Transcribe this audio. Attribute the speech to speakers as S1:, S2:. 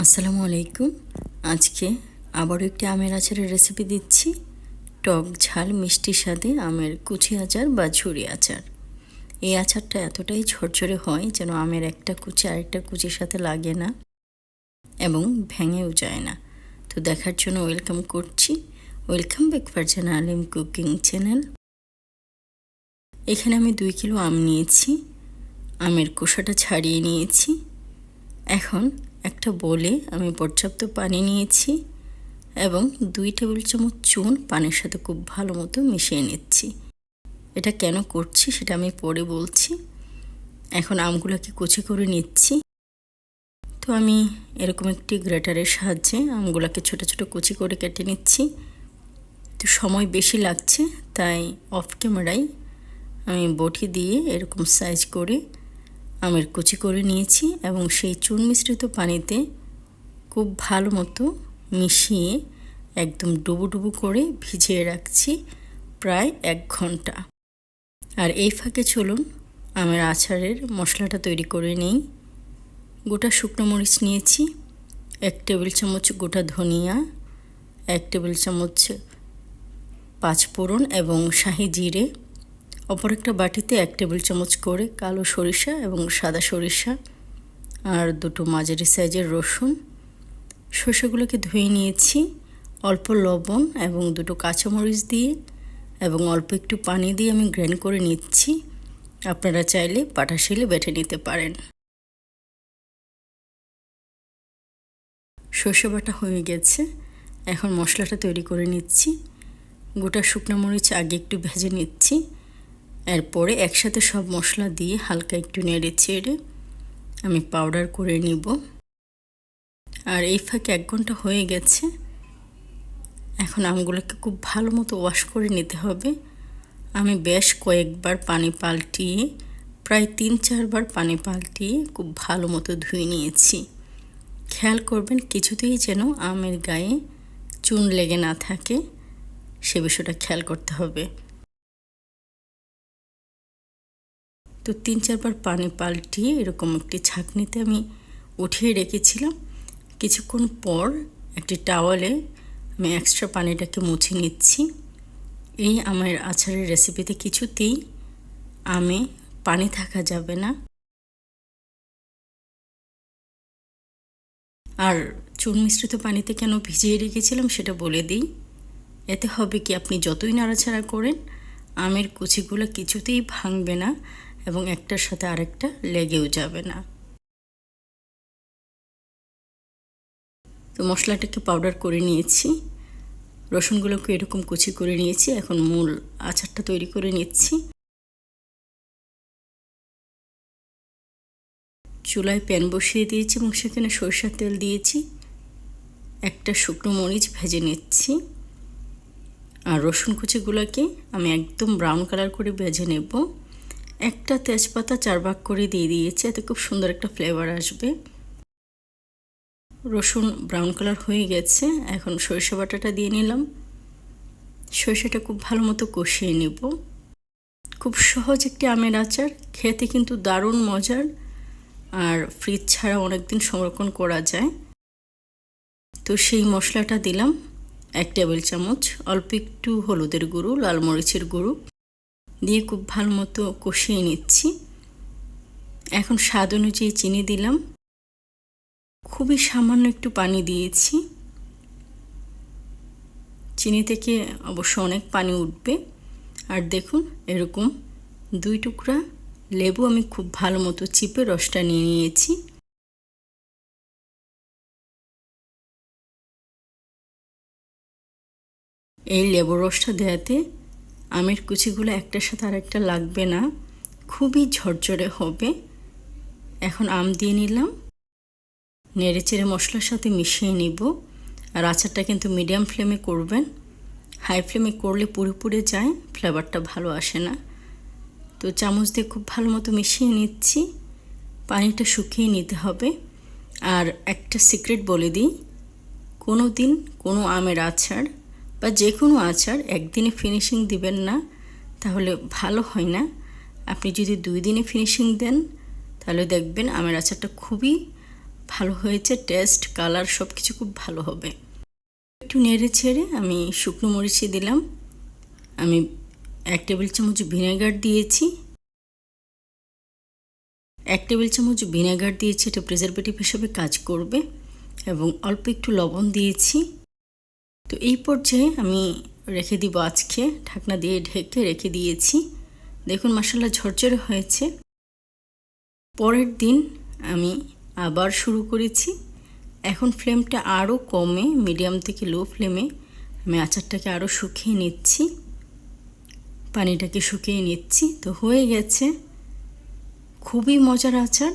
S1: আসসালামু আলাইকুম। আজকে আবারও একটি আমের আচারের রেসিপি দিচ্ছি। টক ঝাল, মিষ্টি স্বাদে আমের কুচি আচার বা ঝুরি আচার। এই আচারটা এতটাই ঝরঝরে হয় যেন আমের একটা কুচি আরেকটা কুচির সাথে লাগে না এবং ভেঙেও যায় না। তো দেখার জন্য ওয়েলকাম করছি। Welcome back Farzan Alim cooking channel এখানে আমি দুই কিলো আম নিয়েছি। আমের কোষাটা ছাড়িয়ে নিয়েছি। এখন একটা বলে আমি পর্যাপ্ত পানি নিয়েছি এবং দুই টেবিল চামচ চুন পানির সাথে খুব ভালো মতো মিশিয়ে নিচ্ছি। এটা কেন করছি সেটা আমি পরে বলছি। এখন আমগুলোকে কুচি করে নিচ্ছি। তো আমি এরকম একটি গ্রেটারের সাহায্যে আমগুলোকে ছোট ছোট কুচি করে কেটে নিচ্ছি। তো সময় বেশি লাগছে, তাই অফ ক্যামেরায় আমি বটি দিয়ে এরকম সাইজ করে আমের কুচি করে নিয়েছি এবং সেই চুন মিশ্রিত পানিতে খুব ভালো মতো মিশিয়ে একদম ডুবু ডুবু করে ভিজিয়ে রাখছি প্রায় এক ঘণ্টা। আর এই ফাঁকে চলুন, আমের আচারের মশলাটা তৈরি করে নেই। গোটা শুকনো মরিচ নিয়েছি, এক টেবিল চামচ গোটা ধনিয়া, এক টেবিল চামচ পাঁচফোড়ন এবং শাহি জিরে অপর একটা বাটিতে এক টেবিল চামচ করে কালো সরিষা এবং সাদা সরিষা আর দুটো মাঝারি সাইজের রসুন। সর্ষেগুলোকে ধুয়ে নিয়েছি। অল্প লবণ এবং দুটো কাঁচামরিচ দিয়ে এবং অল্প একটু পানি দিয়ে আমি গ্রাইন্ড করে নিচ্ছি। আপনারা চাইলে পাটা শিলে বেটে নিতে পারেন। সর্ষে বাটা হয়ে গেছে। এখন মশলাটা তৈরি করে নিচ্ছি। গোটা শুকনো মরিচ আগে একটু ভেজে নিচ্ছি। এরপরে একসাথে সব মশলা দিয়ে হালকা একটু নেড়ে ছেড়ে আমি পাউডার করে নিব। আর এই ফাঁকে এক ঘণ্টা হয়ে গেছে। এখন আমগুলোকে খুব ভালো মতো ওয়াশ করে নিতে হবে। আমি বেশ কয়েকবার পানি পাল্টিয়ে, প্রায় তিন চারবার পানি পাল্টিয়ে খুব ভালো মতো ধুয়ে নিয়েছি। খেয়াল করবেন কিছুতেই যেন আমের গায়ে চুন লেগে না থাকে, সে বিষয়টা খেয়াল করতে হবে। তো তিন চারবার পানি পাল্টিয়ে এরকম একটি ছাঁকনিতে আমি উঠিয়ে রেখেছিলাম। কিছুক্ষণ পর একটি টাওয়ালে আমি এক্সট্রা পানিটাকে মুছে নিচ্ছি। এই আমার আচারের রেসিপিতে কিছুতেই আমে পানি থাকা যাবে না। আর চুন মিশ্রিত পানিতে কেন ভিজিয়ে রেখেছিলাম সেটা বলে দিই। এতে হবে কি আপনি যতই নাড়াচাড়া করেন, আমের কুচিগুলো কিছুতেই ভাঙবে না। এবং একটার সাথে আরেকটা লেগেও যাবে না। তো মশলাটাকে পাউডার করে নিয়েছি। রসুনগুলোকে এরকম কুচি করে নিয়েছি। এখন মূল আচারটা তৈরি করে নিচ্ছি। চুলায় প্যান বসিয়ে দিয়েছি এবং সেখানে সরষের তেল দিয়েছি। একটা শুকনো মরিচ ভেজে নিচ্ছি। আর রসুন কুচিগুলোকে আমি একদম ব্রাউন কালার করে ভেজে নেব। একটা তেজপাতা চার ভাগ করে দিয়ে দিয়েছি, এতে খুব সুন্দর একটা ফ্লেভার আসবে। রসুন ব্রাউন কালার হয়ে গেছে, এখন সরিষা বাটাটা দিয়ে নিলাম। সরিষাটা খুব ভালো মতো কষিয়ে নেব। খুব সহজ একটি আমের আচার, খেতে কিন্তু দারুণ মজার, আর ফ্রিজ ছাড়া অনেক দিন সংরক্ষণ করা যায়। তো সেই মশলাটা দিলাম, এক টেবিল চামচ, অল্প একটু হলুদের গুঁড়ো, লাল মরিচের গুঁড়ো। দিয়ে খুব ভালো মতো কষিয়ে নিচ্ছি। এখন স্বাদ অনুযায়ী চিনি দিলাম। খুবই সামান্য একটু পানি দিয়েছি। চিনি থেকে অবশ্য অনেক পানি উঠবে। আর দেখুন, এরকম দুই টুকরা লেবু আমি খুব ভালো মতো চিপে রসটা নিয়ে নিয়েছি। এই লেবু রসটা দেওয়াতে আমের কুচিগুলো একটার সাথে আরেকটা লাগবে না। খুবই ঝরঝরে হবে। এখন আম দিয়ে নিলাম। নেড়ে চেড়ে মশলার সাথে মিশিয়ে নিব। আর আচারটা কিন্তু মিডিয়াম ফ্লেমে করবেন। হাই ফ্লেমে করলে পুড়ে যায়, ফ্লেভারটা ভালো আসে না। তো চামচ দিয়ে খুব ভালো মতো মিশিয়ে নিচ্ছি। পানিটা শুকিয়ে নিতে হবে। আর একটা সিক্রেট বলে দিই, কোনো দিন কোনো আমের আচার বা যে কোনো আচার একদিনে ফিনিশিং দিবেন না, তাহলে ভালো হয় না। আপনি যদি দুই দিনে ফিনিশিং দেন, তাহলে দেখবেন আমের আচারটা খুবই ভালো হয়েছে টেস্ট কালার সব কিছু খুব ভালো হবে। একটু নেড়ে ছেড়ে আমি শুকনো মরিচে দিলাম। আমি এক টেবিল চামচ ভিনেগার দিয়েছি। এক টেবিল চামচ ভিনেগার দিয়েছি, এটা প্রিজারভেটিভ হিসেবে কাজ করবে। এবং অল্প একটু লবণ দিয়েছি। তো এই পর্যায়ে আমি রেখে দিব আজকে। ঢাকনা দিয়ে ঢেকে রেখে দিয়েছি। দেখুন মশলা ঝরঝরে হয়েছে। পরের দিন আমি আবার শুরু করেছি। এখন ফ্লেমটা আরও কমে, মিডিয়াম থেকে লো ফ্লেমে আমি আচারটাকে আরও শুকিয়ে নিচ্ছি। পানিটাকে শুকিয়ে নিচ্ছি। তো হয়ে গেছে খুবই মজার আচার।